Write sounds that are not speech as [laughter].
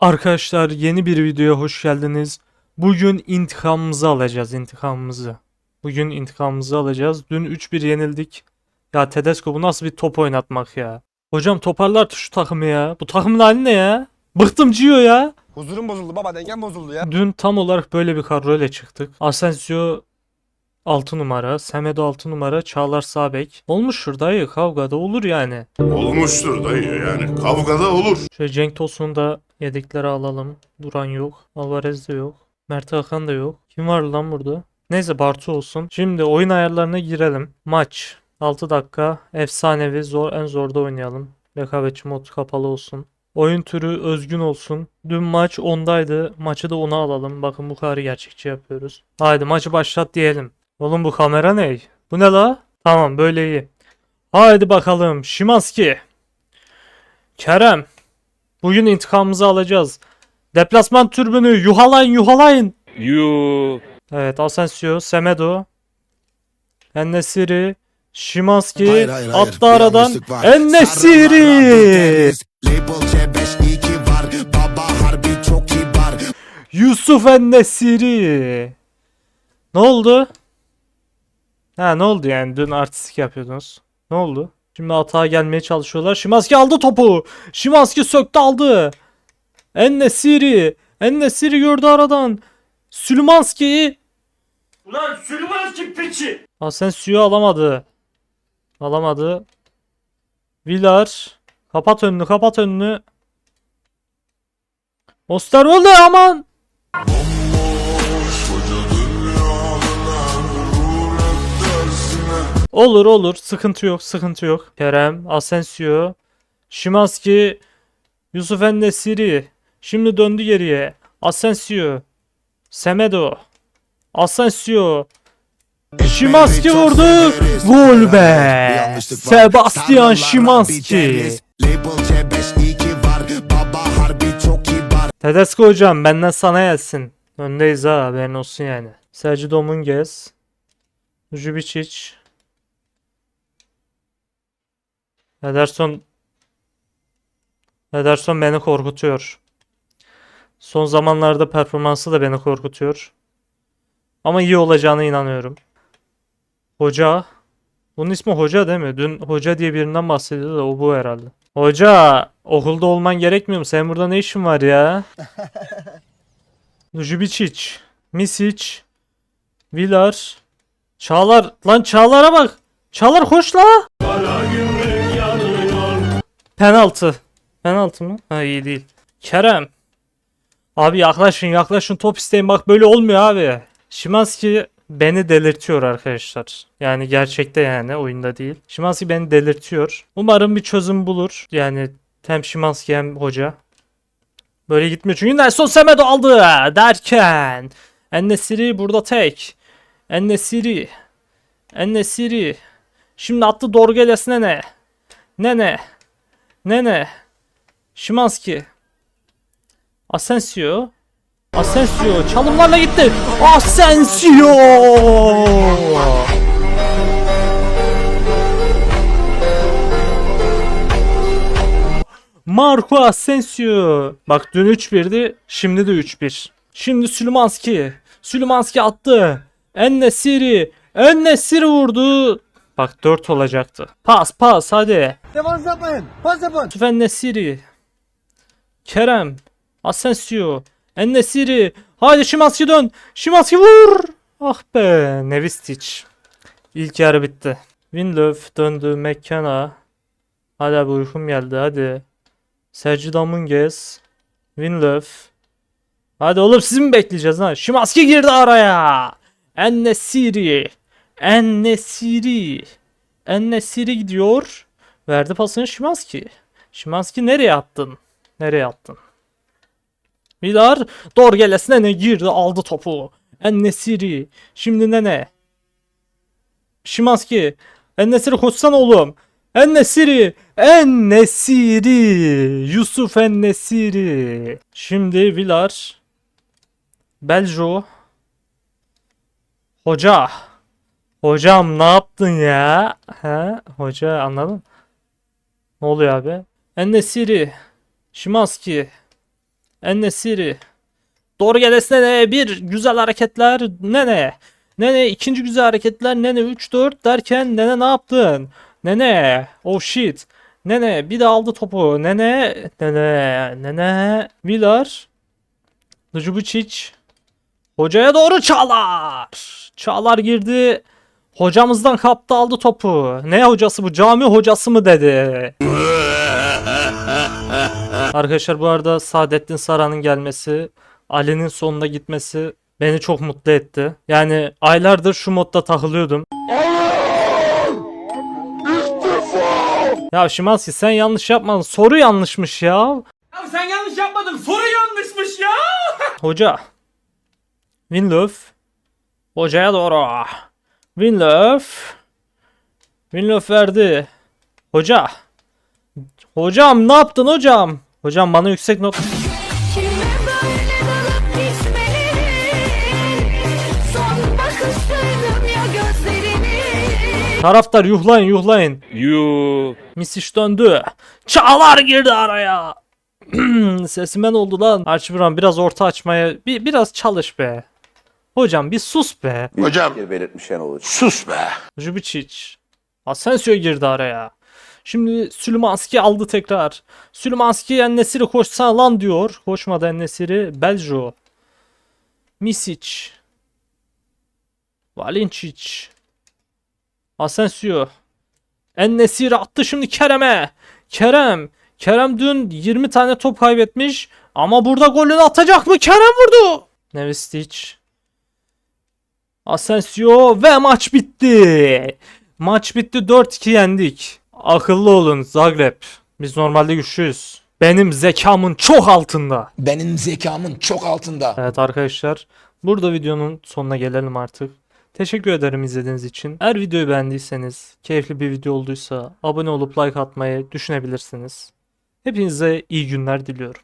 Arkadaşlar yeni bir videoya hoş geldiniz. Bugün intikamımızı alacağız intikamımızı. Bugün intikamımızı alacağız. Dün 3-1 yenildik. Ya Tedesco bu nasıl bir top oynatmak ya. Hocam toparlar şu takımı ya. Bu takımın hali ne ya? Bıktım Gio ya. Huzurum bozuldu baba dengem bozuldu ya. Dün tam olarak böyle bir kadroyla çıktık. Asensio 6 numara, Semedo 6 numara, Çağlar sağ bek. Olmuştur dayı kavgada olur yani. Olmuştur dayı yani kavgada olur. Şöyle Cenk Tosun'u da yedekleri alalım. Duran yok. Alvarez de yok. Mert Hakan da yok. Kim var lan burada? Neyse Bartu olsun. Şimdi oyun ayarlarına girelim. Maç. 6 dakika. Efsanevi. Zor, en zorda oynayalım. Rekabetçi mod kapalı olsun. Oyun türü özgün olsun. Dün maç 10'daydı. Maçı da 10'a alalım. Bakın bu kadar gerçekçi yapıyoruz. Haydi maçı başlat diyelim. Oğlum bu kamera ne? Bu ne la? Tamam böyle iyi. Haydi bakalım. Şimanski. Kerem. Bugün intikamımızı alacağız. Deplasman türbünü yuhalayın yuhalayın. You. Evet Asensio, Semedo, Ennesiri, Şimanski Hayır, hayır, hayır. attı aradan. Ennesiri. Label C5 iyi ki var. Baba harbi çok kibar. Yusuf Ennesiri. Ne oldu? Ha ne oldu yani dün artistik yapıyordunuz. Ne oldu? Şimdi atağa gelmeye çalışıyorlar. Şimanski aldı topu. Şimanski söktü aldı. Ennesiri. Ennesiri gördü aradan. Süleymanski. Ulan sürmez ki piçi. Asensio alamadı. Alamadı. Villar. Kapat önünü kapat önünü. Osterwolde aman. Olur olur sıkıntı yok sıkıntı yok. Kerem, Asensio, Şimanski, Yusuf Ennesiri. Şimdi döndü geriye. Asensio, Semedo, Asensio, Şimanski vurdu. Gol be. Sebastian Şimanski. biteriz. Label C5 iyi ki var. Baba harbi çok kibar. Tedesco hocam benden sana gelsin. Öndeyiz ha haberin olsun yani. Sergio Dominguez. Jubicic. Ederson Ederson beni korkutuyor. Son zamanlarda performansı da beni korkutuyor. Ama iyi olacağına inanıyorum. Hoca. Bunun ismi Hoca değil mi? Dün Hoca diye birinden bahsediyordu da o bu herhalde. Hoca okulda olman gerekmiyor mu? Senin burada ne işin var ya? [laughs] Jubicic, Misic, Villar, Çağlar. Lan Çağlar'a bak. Çağlar koş la. Penaltı. Penaltı mı? Ha iyi değil. Kerem. Abi yaklaşın yaklaşın top isteyin bak böyle olmuyor abi. Şimanski beni delirtiyor arkadaşlar. Yani gerçekte yani oyunda değil. Şimanski beni delirtiyor. Umarım bir çözüm bulur. Yani hem Şimanski hem hoca. Böyle gitmiyor çünkü Nelson Semedo aldı derken. Ennesiri burada tek. Ennesiri. Ennesiri. Şimdi attı Dorgeles Nene. Nene. Nene. Şimanski. Asensio. Asensio çalımlarla gitti. Asensio. Marco Asensio. Bak dün 3-1'di. Şimdi de 3-1. Şimdi Süleymanski. Süleymanski attı. Ennesiri. Ennesiri vurdu. Bak 4 olacaktı. Pas pas hadi. Defans yapmayın. Pas yapın. Yusuf Ennesiri. Kerem. Asensio. Ennesiri. Haydi Şimanski dön. Şimanski vur. Ah be. Nevistic. İlk yarı bitti. Windlöf döndü. McKenna. Hadi abi uykum geldi hadi. Sergio Dominguez. Windlöf. Hadi oğlum sizi mi bekleyeceğiz ha? Şimanski girdi araya. Ennesiri. Ennesiri. Ennesiri gidiyor. Verdi pasını Şimanski. Şimanski nereye attın? Nereye attın? Vilar Dorgeles'ine ne girdi aldı topu. Ennesiri. Şimdi Nene. Şimanski. Ennesiri koşsan oğlum. Ennesiri. Ennesiri. Yusuf Ennesiri. Şimdi Vilar. Beljo. Hoca. Hocam ne yaptın ya? He? Hoca anladın? Ne oluyor abi? Ennesiri. Şimanski. Ennesiri. Doğru gelesine ne? Bir güzel hareketler. Nene. Nene ikinci güzel hareketler. Nene 3-4 derken Nene ne yaptın? Nene. Oh shit. Nene bir de aldı topu. Nene. Nene. Nene. Villar. Djubicic. Hocaya doğru Çağlar. Çağlar girdi. Hocamızdan kaptı aldı topu. Ne hocası bu? Cami hocası mı dedi? [laughs] Arkadaşlar bu arada Saadettin Saran'ın gelmesi, Ali'nin sonunda gitmesi beni çok mutlu etti. Yani aylardır şu modda takılıyordum. Ya Şimanski sen yanlış yapmadın. Soru yanlışmış ya. Ya sen yanlış yapmadın. Soru yanlışmış ya. Hoca. Winlöf. Hocaya doğru. Winlöf. Winlöf verdi. Hoca. Hocam ne yaptın hocam? Hocam bana yüksek not... Taraftar yuhlayın yuhlayın. Yuh. Misiş döndü. Çağlar girdi araya. [clears throat] Sesimen oldu lan. Archibran biraz orta açmaya bir, biraz çalış be. Hocam bir sus be. Hocam belirtmişen olur. sus be. Jubicic. Asensio girdi araya. Şimdi Süleymanski aldı tekrar. Süleymanski Ennesiri koşsana lan diyor. Koşmadı Ennesiri. Beljo. Misic. Valincic. Asensio. Ennesiri attı şimdi Kerem'e. Kerem. Kerem dün 20 tane top kaybetmiş. Ama burada golünü atacak mı? Kerem vurdu. Nevestic. Asensio ve maç bitti. Maç bitti 4-2 yendik. Akıllı olun Zagreb. Biz normalde güçlüyüz. Benim zekamın çok altında. Benim zekamın çok altında. Evet arkadaşlar. Burada videonun sonuna gelelim artık. Teşekkür ederim izlediğiniz için. Eğer videoyu beğendiyseniz, keyifli bir video olduysa abone olup like atmayı düşünebilirsiniz. Hepinize iyi günler diliyorum.